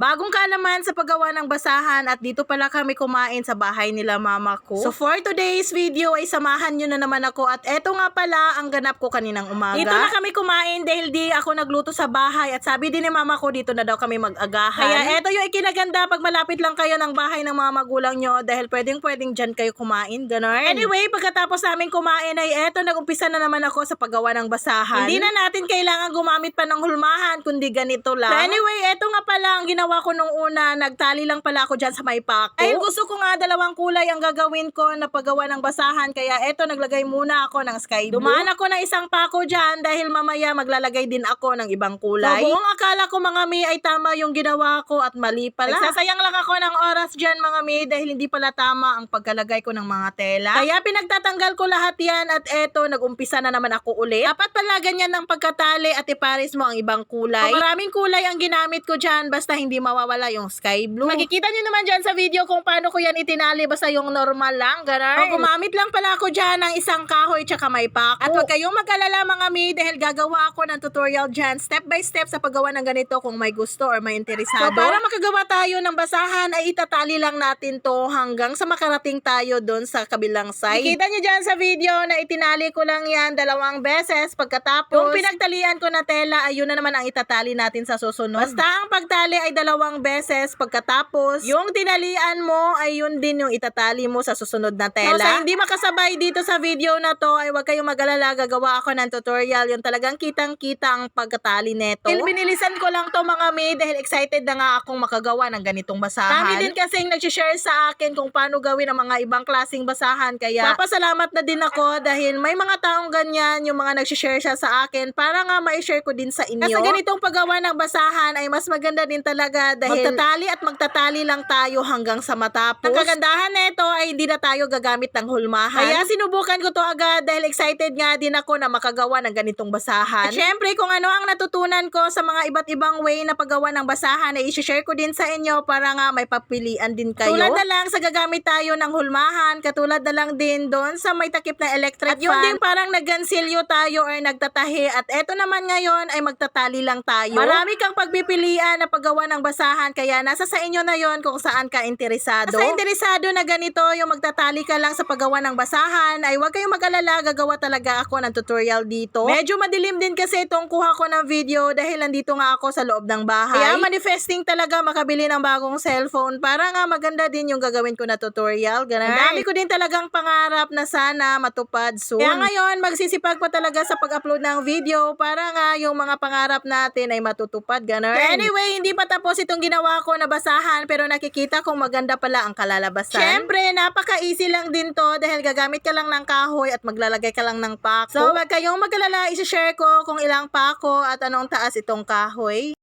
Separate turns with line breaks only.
Bagong kalaman sa paggawa ng basahan at dito pala kami kumain sa bahay nila mama ko. So for today's video ay samahan nyo na naman ako at eto nga pala ang ganap ko kaninang umaga. Dito na kami kumain dahil di ako nagluto sa bahay at sabi din ni mama ko dito na daw kami mag-agahan. Kaya eto yung ikinaganda pag malapit lang kayo ng bahay ng mga magulang nyo dahil pwedeng pwedeng dyan kayo kumain, ganon. Anyway, pagkatapos namin kumain ay eto nag-umpisa na naman ako sa paggawa ng basahan. Hindi na natin kailangan gumamit pa ng hulmahan kundi ganito lang. So anyway, eto nga pala ang ginawa ko nung una, nagtali lang pala ako dyan sa may pako. Ay gusto ko nga dalawang kulay ang gagawin ko na paggawa ng basahan kaya eto naglagay muna ako ng sky blue. Dumaan ako ng isang pako dyan dahil mamaya maglalagay din ako ng ibang kulay. So buong akala ko mga mi ay tama yung ginawa ko at mali pala. Nagsasayang lang ako ng oras dyan mga mi dahil hindi pala tama ang pagkalagay ko ng mga tela. Kaya pinagtatanggal ko lahat yan at eto nagumpisa na naman ako ulit. Dapat pala ganyan ng pagkatali at ipares mo ang ibang kulay. So, maraming kulay ang ginamit ko dyan basta hindi mawawala yung sky blue. Makikita nyo naman dyan sa video kung paano ko yan itinali basta yung normal lang, ganun. O gumamit lang pala ako dyan ng isang kahoy tsaka may pako. At huwag kayong mag-alala mga mi dahil gagawa ako ng tutorial dyan step by step sa paggawa ng ganito kung may gusto or may interesado. So para makagawa tayo ng basahan ay itatali lang natin to hanggang sa makarating tayo doon sa kabilang side. Nakita nyo dyan sa video na itinali ko lang yan dalawang beses pagkatapos yung pinagtalian ko na tela ay yun na naman ang itatali natin sa susunod. Basta ang pagtali ay dalawang beses pagkatapos yung tinalian mo ay yun din yung itatali mo sa susunod na tela. So, sa hindi makasabay dito sa video na to ay huwag kayong mag-alala gagawa ako ng tutorial yung talagang kitang-kita ang pagkatali neto. Dahil binilisan ko lang to mga may dahil excited na nga akong makagawa ng ganitong basahan. Kami din kasing nag-share sa akin kung paano gawin ang mga ibang klaseng basahan kaya papasalamat na din ako dahil may mga taong ganyan yung mga nag-share siya sa akin para nga ma-share ko din sa inyo. Kasi ganitong paggawa ng basahan ay mas maganda din talaga dahil magtatali at magtatali lang tayo hanggang sa matapos. Ang kagandahan nito ay hindi na tayo gagamit ng hulmahan. Kaya sinubukan ko to agad dahil excited nga din ako na makagawa ng ganitong basahan. At syempre kung ano ang natutunan ko sa mga iba't ibang way na paggawa ng basahan ay i-share ko din sa inyo para nga may papilian din kayo. Tulad na lang sa gagamit tayo ng hulmahan, katulad na lang din doon sa may takip na electric at yun din parang naggansilyo tayo or nagtatahi at eto naman ngayon ay magtatali lang tayo. Marami kang pagpipilian na paggawa ng basahan kaya nasa sa inyo na yon kung saan ka interesado. Sa interesado na ganito yung magtatali ka lang sa paggawa ng basahan ay huwag kayong mag-alala gagawa talaga ako ng tutorial dito. Medyo madilim din kasi itong kuha ko ng video dahil nandito nga ako sa loob ng bahay. Kaya manifesting talaga makabili ng bagong cellphone para nga maganda din yung gagawin ko na tutorial. Ganun. Ang dami ko din talagang pangarap na sana matupad soon. Kaya ngayon magsisipag pa talaga sa pag-upload ng video para nga yung mga pangarap natin ay matutupad. Ganun. Anyway, hindi pa tapos itong ginawa ko na basahan pero nakikita kong maganda pala ang kalalabasan. Siyempre, napaka-easy lang din to dahil gagamit ka lang ng kahoy at maglalagay ka lang ng pako. So, wag kayong mag-alala, isi-share ko kung ilang pako at anong taas itong kahoy.